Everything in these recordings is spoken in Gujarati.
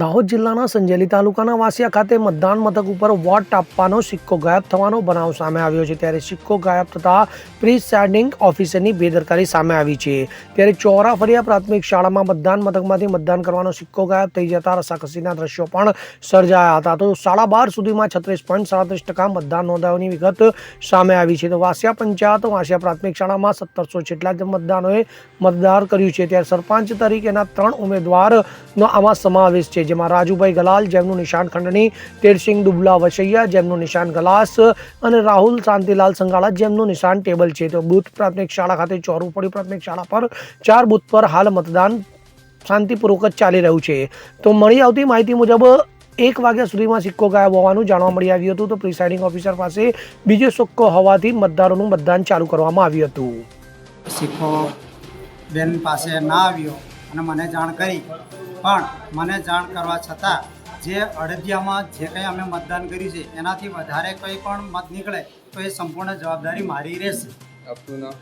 દાહોદ જિલ્લાના સંજેલી તાલુકાના વાસિયા ખાતે મતદાન મથક ઉપર વોટ આપવાનો સિક્કો ગાયબ થવાનો બનાવ સામે આવ્યો છે. ત્યારે સિક્કો ગાયબ થતા પ્રિસાઇડિંગ ઓફિસરની બેદરકારી સામે આવી છે. ત્યારે ચોરા ફરિયા પ્રાથમિક શાળામાં મતદાન મથકમાંથી મતદાન કરવાનો સિક્કો ગાયબ થઈ જતા રસાકસીના દ્રશ્યો પણ સર્જાયા હતા. તો સાડા બાર સુધીમાં છત્રીસ પોઈન્ટ સાડત્રીસ ટકા મતદાન નોંધાવાની વિગત સામે આવી છે. તો વાસિયા પંચાયત, વાસિયા પ્રાથમિક શાળામાં સત્તરસો જેટલા મતદાનોએ મતદાન કર્યું છે. ત્યારે સરપંચ તરીકેના ત્રણ ઉમેદવારનો આમાં સમાવેશ છે. જેમાં રાજુભાઈ ગલાલ, જેમનું નિશાન ખંડણી, તેરસિંહ દુબલા વસૈયા, જેમનું નિશાન ગલાસ અને રાહુલ શાંતિલાલ સંગાળા જેમનું નિશાન ટેબલ છે. તો બુથ પ્રાથમિક શાળા ખાતે ચોરુપડી પ્રાથમિક શાળા પર ચાર બુથ પર હાલ મતદાન શાંતિપૂર્વક જ ચાલી રહ્યું છે. તો મળી આવતી માહિતી મુજબ એક વાગ્યા સુધીમાં સિક્કો ગાયબ હોવાનું જાણવા મળી આવ્યું હતું. તો પ્રિસાઇડિંગ ઓફિસર પાસે બીજો સિક્કો હોવાથી મતદારોનું મતદાન ચાલુ કરવામાં આવ્યું હતું. સિક્કો બેન પાસે ના આવ્યો. અને મને જાણ કરી. પણ મને જાણ કરવા છતાં જે અડદિયામાં જે કંઈ અમે મતદાન કર્યું છે એનાથી વધારે કંઈ પણ મત નીકળે તો એ સંપૂર્ણ જવાબદારી મારી રહેશે. આપનું નામ?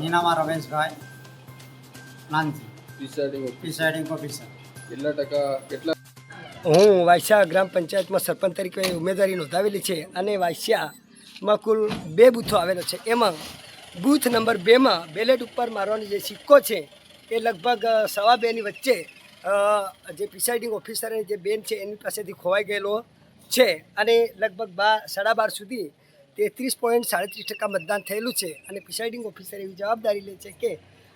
નીનામાં Rameshbhai Nanji. Presiding presiding officer કેટલા ટકા કેટલા? હું વાયસા ગ્રામ પંચાયતમાં સરપંચ તરીકે ઉમેદવારી નોંધાવેલી છે અને વાયસામાં કુલ બે બૂથો આવેલો છે. એમાં બૂથ નંબર બેમાં બેલેટ ઉપર મારવાનો જે સિક્કો છે એ લગભગ સવા બેની વચ્ચે જે પ્રિસાઇડિંગ ઓફિસર જે બેન છે એની પાસેથી ખોવાઈ ગયેલો છે અને લગભગ બાર સાડા બાર સુધી તેત્રીસ પોઈન્ટ સાડત્રીસ ટકા મતદાન થયેલું છે અને પ્રિસાઇડિંગ ઓફિસર એવી જવાબદારી લે છે કે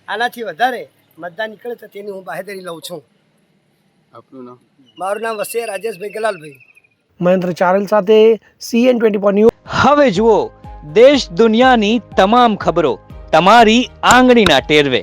આનાથી વધારે મતદાન નીકળે તો તેની હું બાહેધરી લઉં છું. આપનું નામ? મારું નામ વસે રાજેશભાઈ ગલાલભાઈ. મહેન્દ્ર ચારેલ સાથે સીએન ટ્વેન્ટી ફોર ન્યૂઝ હવે જુઓ દેશ દુનિયાની તમામ ખબરો તમારી આંગળીના ટેરવે.